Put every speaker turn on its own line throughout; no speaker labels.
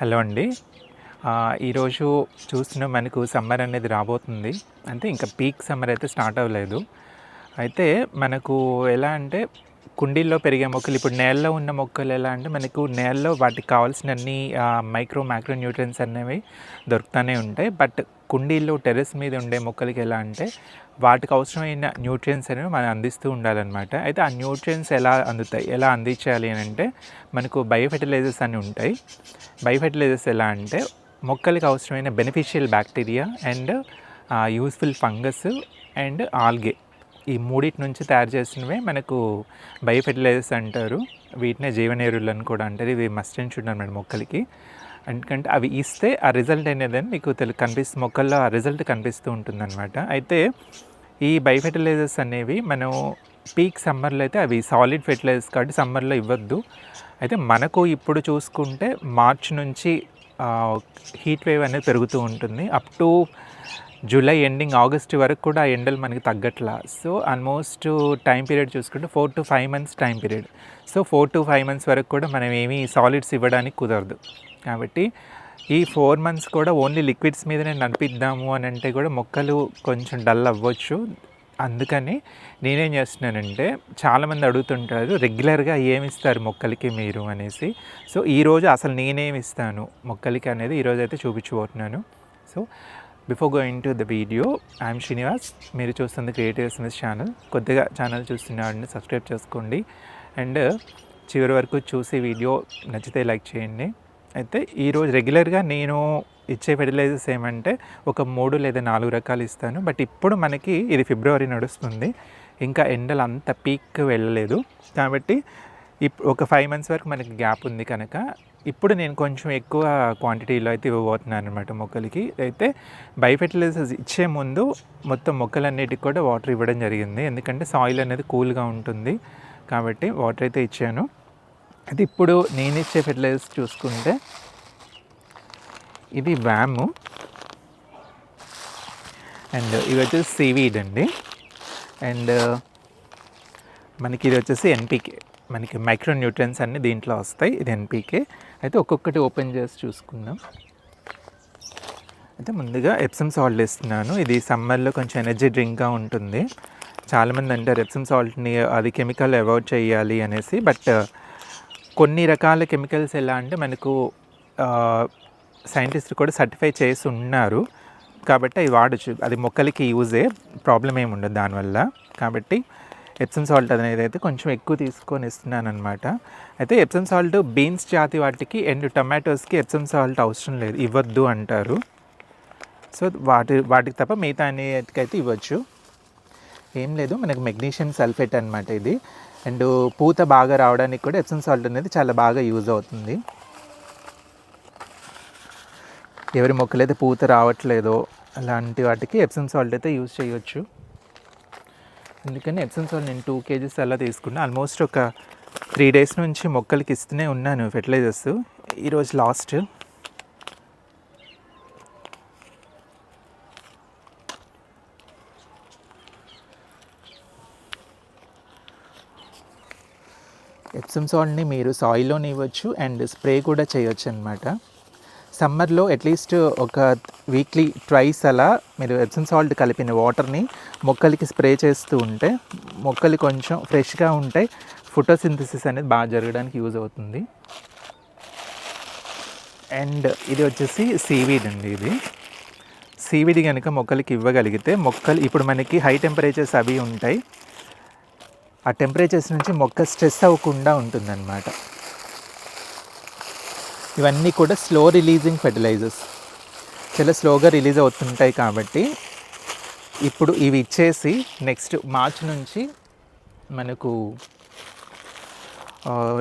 Hello అండి. ఈరోజు చూస్తున్నాం మనకు సమ్మర్ అనేది రాబోతుంది. అంటే ఇంకా పీక్ సమ్మర్ అయితే స్టార్ట్ అవ్వలేదు. అయితే మనకు ఎలా అంటే కుండీల్లో పెరిగే మొక్కలు ఇప్పుడు నేలలో ఉన్న మొక్కలు ఎలా అంటే మనకు నేలలో వాటికి కావాల్సిన అన్ని మైక్రో మైక్రో న్యూట్రియన్స్ అనేవి దొరుకుతూనే ఉంటాయి. బట్ కుండీల్లో టెర్రస్ మీద ఉండే మొక్కలకి ఎలా అంటే వాటికి అవసరమైన న్యూట్రియన్స్ అనేవి మనం అందిస్తూ ఉండాలన్నమాట. అయితే ఆ న్యూట్రియన్స్ ఎలా అందుతాయి? ఎలా అందించాలి అని అంటే మనకు బయోఫెర్టిలైజర్స్ అని ఉంటాయి. బయోఫెర్టిలైజర్స్ ఎలా అంటే మొక్కలకి అవసరమైన beneficial bacteria and useful fungus and algae ఈ మూడింటి నుంచి తయారు చేసినవే మనకు బయోఫెర్టిలైజర్స్ అంటారు. వీటినే జీవనేరులు అని కూడా అంటారు. ఇవి మస్ట్ అండ్ షుడ్ అనమాట మొక్కలకి. ఎందుకంటే అవి ఇస్తే ఆ రిజల్ట్ అనేది మీకు తెలు కనిపిస్తు మొక్కల్లో ఆ రిజల్ట్ కనిపిస్తూ ఉంటుందన్నమాట. అయితే ఈ బై ఫెర్టిలైజర్స్ అనేవి మనం పీక్ సమ్మర్లో అయితే అవి సాలిడ్ ఫెర్టిలైజర్స్ కాబట్టి సమ్మర్లో ఇవ్వద్దు. అయితే మనకు ఇప్పుడు చూసుకుంటే మార్చ్ నుంచి హీట్ వేవ్ అనేది పెరుగుతూ ఉంటుంది. Up to July ending August వరకు కూడా ఆ ఎండలు మనకి తగ్గట్లా. సో ఆల్మోస్ట్ టైం పీరియడ్ చూసుకుంటే four to five months time period. So four to five months వరకు కూడా మనం ఏమీ సాలిడ్స్ ఇవ్వడానికి కుదరదు. కాబట్టి ఈ ఫోర్ మంత్స్ కూడా ఓన్లీ లిక్విడ్స్ మీదనే నడిపిద్దాము అని అంటే కూడా మొక్కలు కొంచెం డల్ అవ్వచ్చు. అందుకని నేనేం చేస్తున్నానంటే చాలామంది అడుగుతుంటారు రెగ్యులర్గా ఏమిస్తారు మొక్కలకి మీరు? అనేసి. సో ఈరోజు అసలు నేనేమి ఇస్తాను మొక్కలకి అనేది ఈరోజు అయితే చూపించబోతున్నాను. So before going to the video I'm Srinivas. మీరు చూస్తుంది క్రియేటివ్ ఎస్ఎంఎస్ ఛానల్. కొద్దిగా ఛానల్ చూస్తున్నాడు సబ్స్క్రైబ్ చేసుకోండి. అండ్ చివరి వరకు చూసి వీడియో నచ్చితే లైక్ చేయండి. అయితే ఈరోజు రెగ్యులర్గా నేను ఇచ్చే ఫెర్టిలైజర్స్ ఏమంటే ఒక మూడు లేదా నాలుగు రకాలు ఇస్తాను. బట్ ఇప్పుడు మనకి ఇది ఫిబ్రవరి నడుస్తుంది. ఇంకా ఎండలు అంత పీక్ వెళ్ళలేదు. కాబట్టి ఇప్ ఒక ఫైవ్ మంత్స్ వరకు మనకి గ్యాప్ ఉంది కనుక ఇప్పుడు నేను కొంచెం ఎక్కువ క్వాంటిటీలో అయితే ఇవ్వబోతున్నాను అనమాట మొక్కలకి. అయితే బై ఫెర్టిలైజర్స్ ఇచ్చే ముందు మొత్తం మొక్కలన్నిటికి కూడా వాటర్ ఇవ్వడం జరిగింది. ఎందుకంటే సాయిల్ అనేది కూల్గా ఉంటుంది. కాబట్టి వాటర్ అయితే ఇచ్చాను. అయితే ఇప్పుడు నేను ఇచ్చే ఫెర్టిలైజర్స్ చూసుకుంటే ఇది వ్యాము అండ్ ఇవి వచ్చేసి సీవీడ్ అండి అండ్ మనకి ఇది వచ్చేసి ఎన్పీకే మనకి మైక్రో న్యూట్రియన్స్ అన్ని దీంట్లో వస్తాయి. ఇది ఎన్పీకే అయితే ఒక్కొక్కటి ఓపెన్ చేసి చూసుకుందాం. అయితే ముందుగా ఎప్సమ్ సాల్ట్ ఇస్తున్నాను ఇది సమ్మర్లో కొంచెం ఎనర్జీ డ్రింక్గా ఉంటుంది. చాలామంది అంటారు ఎప్సమ్ సాల్ట్ని అది కెమికల్ అవాయిడ్ చేయాలి అనేసి. బట్ కొన్ని రకాల కెమికల్స్ ఎలా అంటే మనకు సైంటిస్ట్ కూడా సర్టిఫై చేసి ఉన్నారు. కాబట్టి అవి వాడచ్చు. అది మొక్కలకి యూజే ప్రాబ్లం ఏమి ఉండదు దానివల్ల. కాబట్టి ఎప్సమ్ సాల్ట్ అనేది అయితే కొంచెం ఎక్కువ తీసుకొని ఇస్తున్నాను అనమాట అయితే ఎప్సమ్ సాల్ట్ బీన్స్ జాతి వాటికి అండ్ టమాటోస్కి ఎప్సమ్ సాల్ట్ అవసరం లేదు. ఇవ్వద్దు అంటారు. సో వాటి వాటికి తప్ప మిగతా అనేటికైతే ఇవ్వచ్చు. ఏం లేదు. మనకు మెగ్నీషియం సల్ఫేట్ అనమాట ఇది. అండ్ పూత బాగా రావడానికి కూడా ఎప్సన్ సాల్ట్ అనేది చాలా బాగా యూజ్ అవుతుంది. ఎవరి మొక్కలైతే పూత రావట్లేదో అలాంటి వాటికి ఎప్సన్ సాల్ట్ అయితే యూజ్ చేయొచ్చు. అందుకని ఎప్సన్ సాల్ట్ నేను టూ కేజీస్ అలా తీసుకున్నా. ఆల్మోస్ట్ ఒక త్రీ డేస్ నుంచి మొక్కలకి ఇస్తూనే ఉన్నాను ఫెర్టిలైజర్స్ ఈరోజు లాస్ట్ ఎప్సమ్ సాల్ట్ని మీరు సాయిల్లోని ఇవ్వచ్చు అండ్ స్ప్రే కూడా చేయొచ్చు అనమాట సమ్మర్లో అట్లీస్ట్ ఒక వీక్లీ ట్వైస్ అలా మీరు ఎప్సమ్ సాల్ట్ కలిపిన వాటర్ని మొక్కలకి స్ప్రే చేస్తూ ఉంటే మొక్కలు కొంచెం ఫ్రెష్గా ఉంటాయి ఫోటోసింథసిస్ అనేది బాగా జరగడానికి యూజ్ అవుతుంది. అండ్ ఇది వచ్చేసి సీవీడ్ అండి ఇది. సీవీడ్ కనుక మొక్కలకి ఇవ్వగలిగితే మొక్కలు ఇప్పుడు మనకి హై టెంపరేచర్స్ అవి ఉంటాయి. ఆ టెంపరేచర్స్ నుంచి మొక్క స్ట్రెస్ అవ్వకుండా ఉంటుందన్నమాట. ఇవన్నీ కూడా స్లో రిలీజింగ్ ఫెర్టిలైజర్స్ చాలా స్లోగా రిలీజ్ అవుతుంటాయి కాబట్టి ఇప్పుడు ఇవి ఇచ్చేసి నెక్స్ట్ మార్చ్ నుంచి మనకు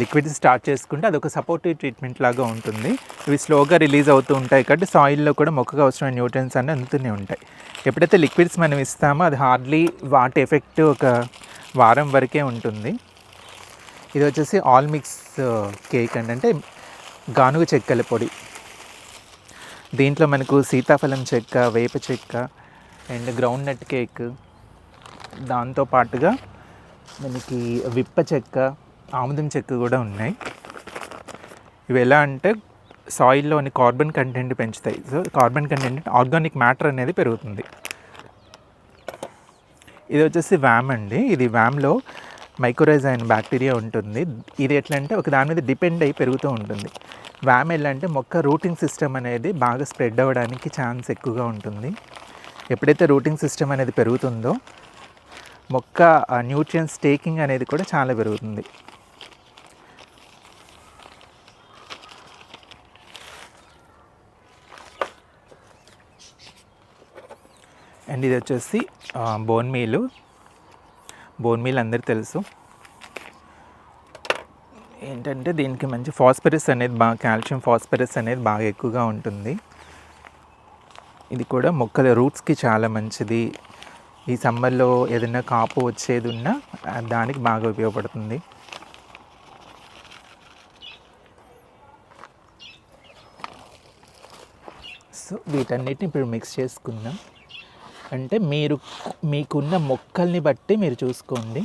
లిక్విడ్ స్టార్ట్ చేసుకుంటే అదొక సపోర్టివ్ ట్రీట్మెంట్ లాగా ఉంటుంది. ఇవి స్లోగా రిలీజ్ అవుతూ ఉంటాయి కాబట్టి సాయిల్లో కూడా మొక్కకు అవసరమైన న్యూట్రియన్స్ అన్నీ అందుతూనే ఉంటాయి. ఎప్పుడైతే లిక్విడ్స్ మనం ఇస్తామో అది హార్డ్లీ వాటి ఎఫెక్ట్ ఒక వారం వరకే ఉంటుంది. ఇది వచ్చేసి ఆల్ మిక్స్ కేక్ అండి. అంటే గానుగ చెక్కల పొడి. దీంట్లో మనకు సీతాఫలం చెక్క వేప చెక్క అండ్ గ్రౌండ్ నట్ కేక్ దాంతో పాటుగా మనకి విప్ప చెక్క ఆముదం చెక్క కూడా ఉన్నాయి. ఇవి ఎలా అంటే సాయిల్లోని కార్బన్ కంటెంట్ పెంచుతాయి. So carbon content organic matter అనేది పెరుగుతుంది. ఇది వచ్చేసి వ్యామ్ అండి. ఇది వ్యామ్లో మైక్రోరైజైన్ బ్యాక్టీరియా ఉంటుంది. ఇది ఎట్లా అంటే ఒక దాని మీద డిపెండ్ అయ్యి పెరుగుతూ ఉంటుంది. వ్యామ్ ఎలా అంటే మొక్క రూటింగ్ సిస్టమ్ అనేది బాగా స్ప్రెడ్ అవ్వడానికి ఛాన్స్ ఎక్కువగా ఉంటుంది. ఎప్పుడైతే రూటింగ్ సిస్టమ్ అనేది పెరుగుతుందో మొక్క న్యూట్రియన్స్ టేకింగ్ అనేది కూడా చాలా పెరుగుతుంది. అండ్ ఇది వచ్చేసి బోన్ మీలు బోన్ మీల్ అందరికి తెలుసు. ఏంటంటే దీనికి మంచి ఫాస్ఫరస్ అనేది బాగా కాల్షియం ఫాస్ఫరస్ అనేది బాగా ఎక్కువగా ఉంటుంది. ఇది కూడా మొక్కల రూట్స్కి చాలా మంచిది. ఈ సమ్మర్లో ఏదైనా కాపు వచ్చేది ఉన్నా దానికి బాగా ఉపయోగపడుతుంది. సో వీటన్నిటిని ఇప్పుడు మిక్స్ చేసుకుందాం. అంటే మీరు మీకున్న మొక్కల్ని బట్టి మీరు చూసుకోండి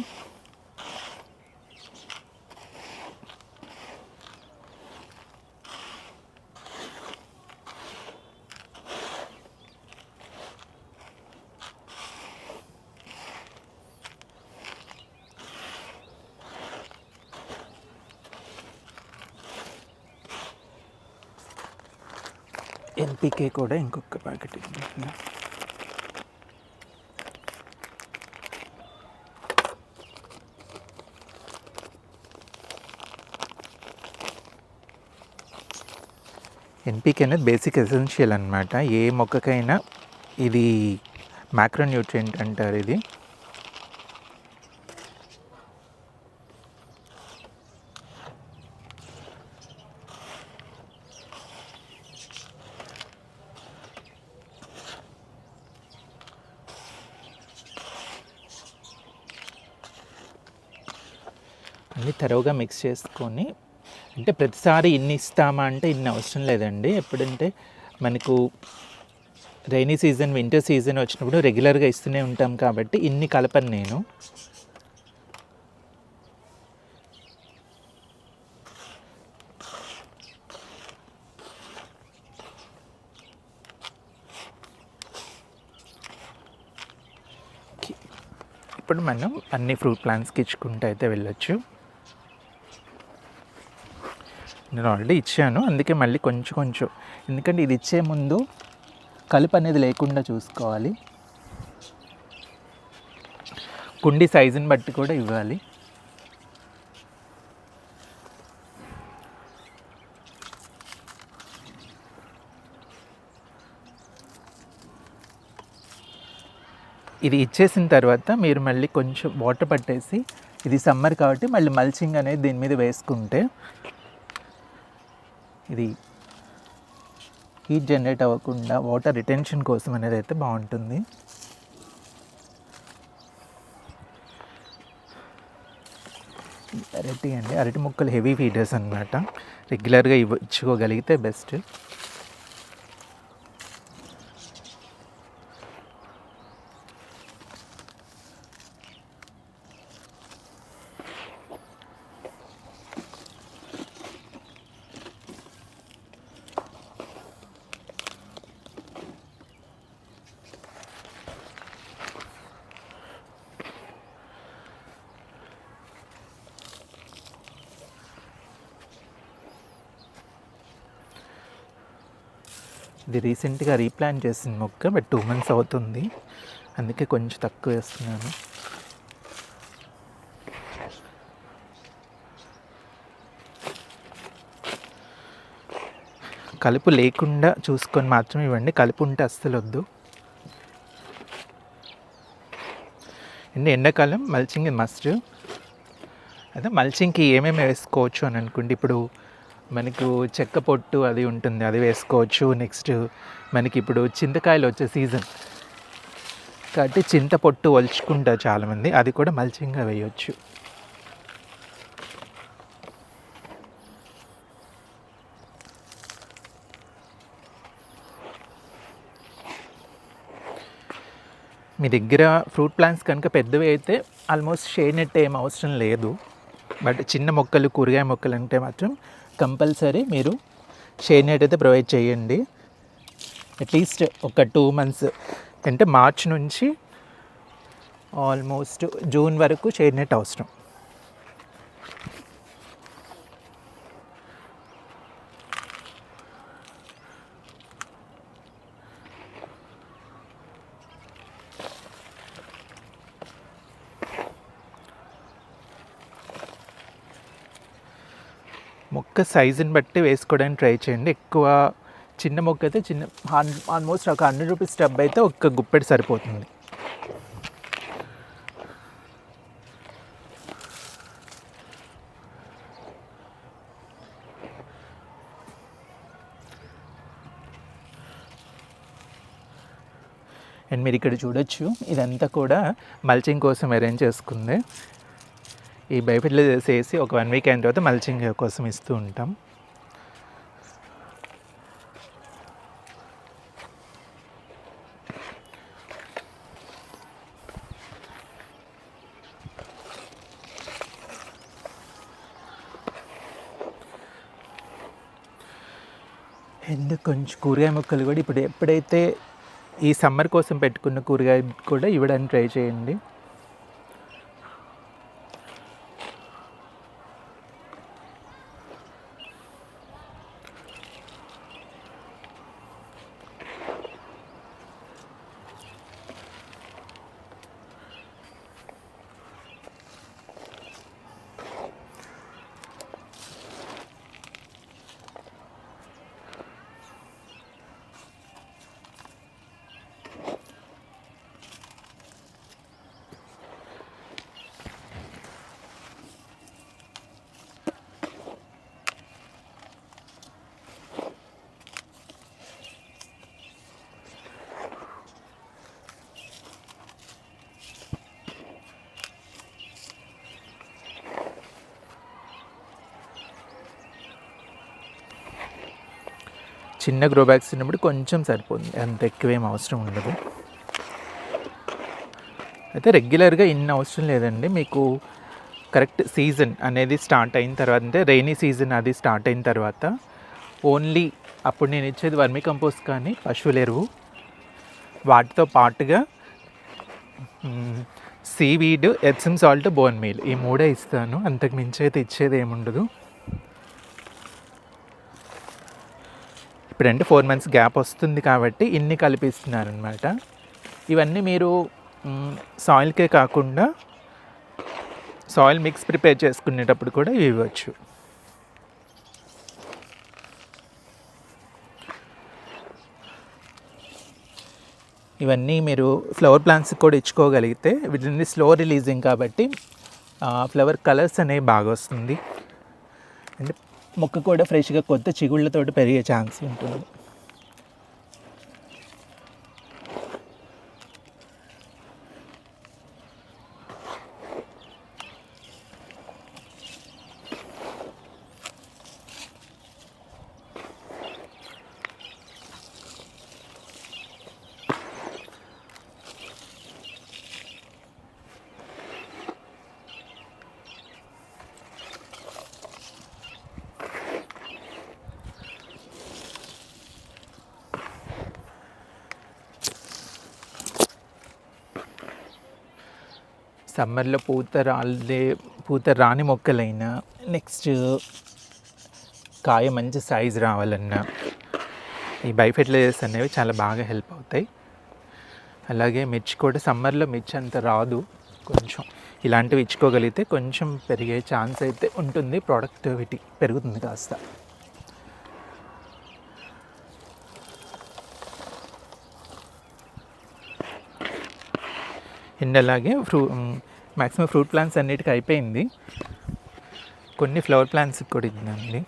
ఎన్పికే కూడా ఇంకొక ప్యాకెట్ ఇవ్వండి. ఎన్పికే అనేది బేసిక్ ఎసెన్షియల్ అనమాట ఏ మొక్కకైనా ఇది మ్యాక్రోన్యూట్రియంట్ అంటారు ఇది. అన్నీ తరువుగా మిక్స్ చేసుకొని అంటే ప్రతిసారి ఇన్ని ఇస్తామా అంటే ఇన్ని అవసరం లేదండి. ఎప్పుడంటే మనకు రైనీ సీజన్ వింటర్ సీజన్ వచ్చినప్పుడు రెగ్యులర్గా ఇస్తూనే ఉంటాం కాబట్టి ఇన్ని కలపను నేను. ఇప్పుడు మనం అన్ని ఫ్రూట్ ప్లాంట్స్కి ఇచ్చుకుంటూ అయితే వెళ్ళొచ్చు. నేను ఆల్రెడీ ఇచ్చాను. అందుకే మళ్ళీ కొంచెం కొంచెం. ఎందుకంటే ఇది ఇచ్చే ముందు కలుపు అనేది లేకుండా చూసుకోవాలి. కుండి సైజుని బట్టి కూడా ఇవ్వాలి. ఇది ఇచ్చేసిన తర్వాత మీరు మళ్ళీ కొంచెం వాటర్ పట్టేసి ఇది సమ్మర్ కాబట్టి మళ్ళీ మల్చింగ్ అనేది దీని మీద వేసుకుంటే ఇది హీట్ జనరేట్ అవ్వకుండా వాటర్ రిటెన్షన్ కోసం అనేది అయితే బాగుంటుంది. అరటి అండి. అరటి ముక్కలు హెవీ ఫీడర్స్ అనమాట రెగ్యులర్గా ఇవ్వ ఇచ్చుకోగలిగితే బెస్ట్ ఇది రీసెంట్గా రీప్లాన్ చేసిన మొక్క బట్ టూ మంత్స్ అవుతుంది. అందుకే కొంచెం తక్కువ వేస్తున్నాను. కలుపు లేకుండా చూసుకొని మాత్రమే ఇవ్వండి. కలుపు ఉంటే అస్సలు వద్దు. అండ్ ఎండాకాలం మల్చింగ్ మస్ట్. అదే మల్చింగ్కి ఏమేమి వేసుకోవచ్చు అని అనుకుంటే ఇప్పుడు మనకు చెక్క పొట్టు అది ఉంటుంది అది వేసుకోవచ్చు. నెక్స్ట్ మనకి ఇప్పుడు చింతకాయలు వచ్చే సీజన్ కాబట్టి చింత పొట్టు ఒలుచుకుంటారు చాలామంది. అది కూడా మల్చింగ్గా వేయవచ్చు మీ దగ్గర ఫ్రూట్ ప్లాంట్స్ కనుక పెద్దవి అయితే ఆల్మోస్ట్ షేడ్ నెట్ ఏం అవసరం లేదు. బట్ చిన్న మొక్కలు కూరగాయ మొక్కలు అంటే మాత్రం కంపల్సరీ మీరు షేడ్ నెట్ అయితే ప్రొవైడ్ చేయండి. అట్లీస్ట్ ఒక టూ మంత్స్ అంటే మార్చ్ నుంచి ఆల్మోస్ట్ జూన్ వరకు షేడ్ నెట్ అవసరం. మొక్క సైజుని బట్టి వేసుకోవడానికి ట్రై చేయండి. ఎక్కువ చిన్న మొక్క అయితే చిన్న ఆల్మోస్ట్ ఒక హండ్రెడ్ రూపీస్ టబ్ అయితే ఒక్క గుప్పెడు సరిపోతుంది. అండ్ మీరు ఇక్కడ చూడొచ్చు ఇదంతా కూడా మల్చింగ్ కోసం అరేంజ్ చేసుకుంది. ఈ బైఫిట్లో చేసి ఒక వన్ వీక్ అయిన తర్వాత మల్చింగ్ కోసం ఇస్తూ ఉంటాం. ఎందుకు కొంచెం కూరగాయ మొక్కలు కూడా ఇప్పుడు ఎప్పుడైతే ఈ సమ్మర్ కోసం పెట్టుకున్న కూరగాయ కూడా ఇవ్వడానికి ట్రై చేయండి. చిన్న గ్రో బ్యాగ్స్ ఉన్నప్పుడు కొంచెం సరిపోతుంది. అంత ఎక్కువేం అవసరం ఉండదు. అయితే రెగ్యులర్గా ఇన్ని అవసరం లేదండి. మీకు కరెక్ట్ సీజన్ అనేది స్టార్ట్ అయిన తర్వాత అంటే రైనీ సీజన్ అది స్టార్ట్ అయిన తర్వాత ఓన్లీ అప్పుడు నేను ఇచ్చేది వర్మీ కంపోస్ట్ కానీ పశువుల ఎరువు. వాటితో పాటుగా seaweed Epsom salt bone meal ఈ మూడే ఇస్తాను. అంతకు మించి అయితే ఇచ్చేది ఏముండదు. ఇప్పుడంటే ఫోర్ మంత్స్ గ్యాప్ వస్తుంది కాబట్టి ఇన్ని కలిపిస్తున్నారనమాట ఇవన్నీ మీరు సాయిల్కే కాకుండా సాయిల్ మిక్స్ ప్రిపేర్ చేసుకునేటప్పుడు కూడా ఇవి ఇవ్వచ్చు. ఇవన్నీ మీరు ఫ్లవర్ ప్లాంట్స్కి కూడా ఇచ్చుకోగలిగితే వీటిని స్లో రిలీజింగ్ కాబట్టి ఫ్లవర్ కలర్స్ అనేవి బాగా వస్తుంది. అంటే మొక్క కూడా ఫ్రెష్గా కొత్త చిగుళ్ళతో పెరిగే ఛాన్స్ ఉంటుంది. సమ్మర్లో పూత రాలే పూత రాని మొక్కలైనా నెక్స్ట్ కాయ మంచి సైజ్ రావాలన్నా ఈ బైఫెర్టిలైజర్స్ అనేవి చాలా బాగా హెల్ప్ అవుతాయి. అలాగే మిర్చి కూడా సమ్మర్లో మిర్చి అంత రాదు. కొంచెం ఇలాంటివి ఇచ్చుకోగలిగితే కొంచెం పెరిగే ఛాన్స్ అయితే ఉంటుంది. ప్రొడక్టివిటీ పెరుగుతుంది కాస్త. అండ్ అలాగే ఫ్రూ మ్యాక్సిమం ఫ్రూట్ ప్లాంట్స్ అన్నిటికీ అయిపోయింది. కొన్ని ఫ్లవర్ ప్లాంట్స్కి కూడా ఇద్దండి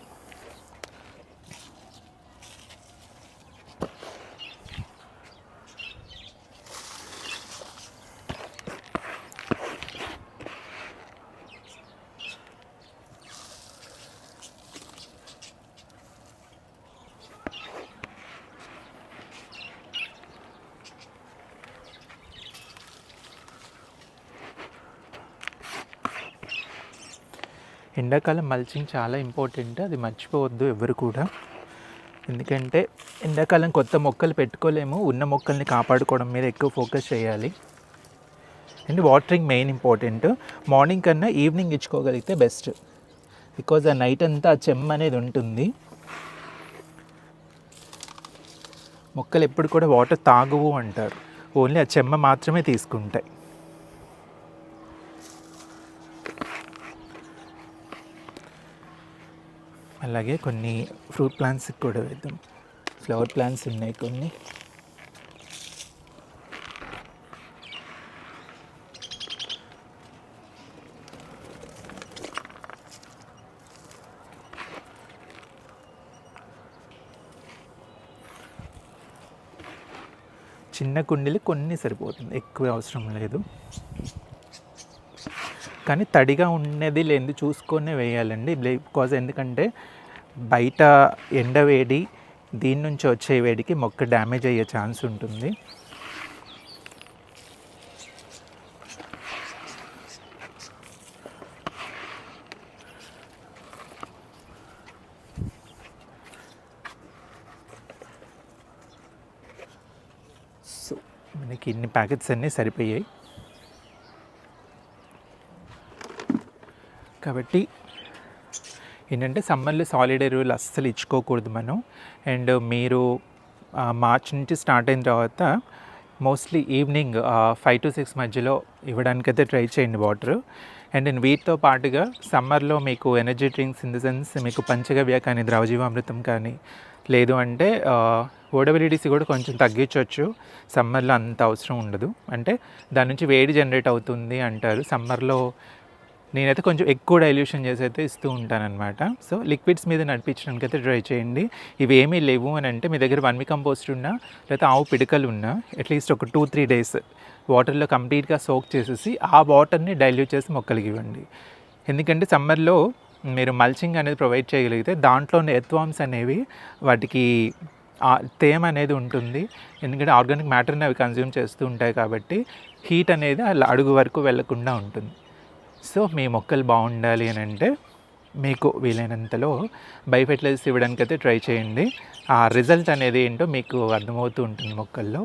ఎండాకాలం మల్చింగ్ చాలా ఇంపార్టెంట్. అది మర్చిపోవద్దు ఎవరు కూడా. ఎందుకంటే ఎండాకాలం కొత్త మొక్కలు పెట్టుకోలేము. ఉన్న మొక్కల్ని కాపాడుకోవడం మీద ఎక్కువ ఫోకస్ చేయాలి. And watering main important. Morning కన్నా ఈవినింగ్ ఇచ్చుకోగలిగితే బెస్ట్. బికాజ్ ఆ నైట్ అంతా ఆ చెమ్మ అనేది ఉంటుంది. మొక్కలు ఎప్పుడు కూడా వాటర్ తాగవు అంటారు. ఓన్లీ ఆ చెమ్మ మాత్రమే తీసుకుంటాయి. అలాగే కొన్ని ఫ్రూట్ ప్లాంట్స్కి కూడా వేద్దాం. ఫ్లవర్ ప్లాంట్స్ ఉన్నాయి కొన్ని. చిన్న కుండీలు కొన్ని సరిపోతుంది. ఎక్కువ అవసరం లేదు. కానీ తడిగా ఉండేది లేనిది చూసుకొనే వేయాలండి. బికాజ్ ఎందుకంటే బయట ఎండ వేడి దీని నుంచి వచ్చే వేడికి మొక్క డ్యామేజ్ అయ్యే ఛాన్స్ ఉంటుంది. సో మనకి ఇన్ని ప్యాకెట్స్ అన్నీ సరిపోయాయి. కాబట్టి ఏంటంటే సమ్మర్లో సాలిడ్ ఎరువులు అస్సలు ఇచ్చుకోకూడదు మనం. అండ్ మీరు మార్చ్ నుంచి స్టార్ట్ అయిన తర్వాత mostly evening five to six మధ్యలో ఇవ్వడానికైతే ట్రై చేయండి వాటర్ అండ్ నేను వీటితో పాటుగా సమ్మర్లో మీకు energy drinks in the sense మీకు పంచగవ్య కానీ ద్రవజీవామృతం కానీ లేదు అంటే ఓడబిలిటీస్ కూడా కొంచెం తగ్గించవచ్చు. సమ్మర్లో అంత అవసరం ఉండదు. అంటే దాని నుంచి వేడి జనరేట్ అవుతుంది అంటారు. సమ్మర్లో నేనైతే కొంచెం ఎక్కువ డైల్యూషన్ చేసి అయితే ఇస్తూ ఉంటానన్నమాట. సో లిక్విడ్స్ మీద నడిపించడానికి అయితే ట్రై చేయండి. ఇవి ఏమీ లేవు అని అంటే మీ దగ్గర వన్మి కంపోస్ట్ ఉన్నా లేకపోతే ఆవు పిడకలు ఉన్నా అట్లీస్ట్ ఒక టూ త్రీ డేస్ వాటర్లో కంప్లీట్గా సోక్ చేసేసి ఆ వాటర్ని డైల్యూట్ చేసి మొక్కలకి ఇవ్వండి. ఎందుకంటే సమ్మర్లో మీరు మల్చింగ్ అనేది ప్రొవైడ్ చేయగలిగితే దాంట్లో ఉన్న ఎత్వామ్స్ అనేవి వాటికి తేమ అనేది ఉంటుంది. ఎందుకంటే ఆర్గానిక్ మ్యాటర్ని అవి కన్జ్యూమ్ చేస్తూ ఉంటాయి కాబట్టి హీట్ అనేది అలా అడుగు వరకు వెళ్ళకుండా ఉంటుంది. సో మీ మొక్కలు బాగుండాలి అని అంటే మీకు వీలైనంతలో బయోఫెర్టిలైజర్స్ ఇవ్వడానికి అయితే ట్రై చేయండి. ఆ రిజల్ట్ అనేది ఏంటో మీకు అర్థమవుతూ ఉంటుంది మొక్కల్లో.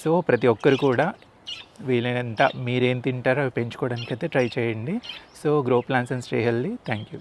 సో ప్రతి ఒక్కరు కూడా వీలైనంత మీరేం తింటారో అవి పెంచుకోవడానికి అయితే ట్రై చేయండి. So grow plants and stay healthy. Thank you.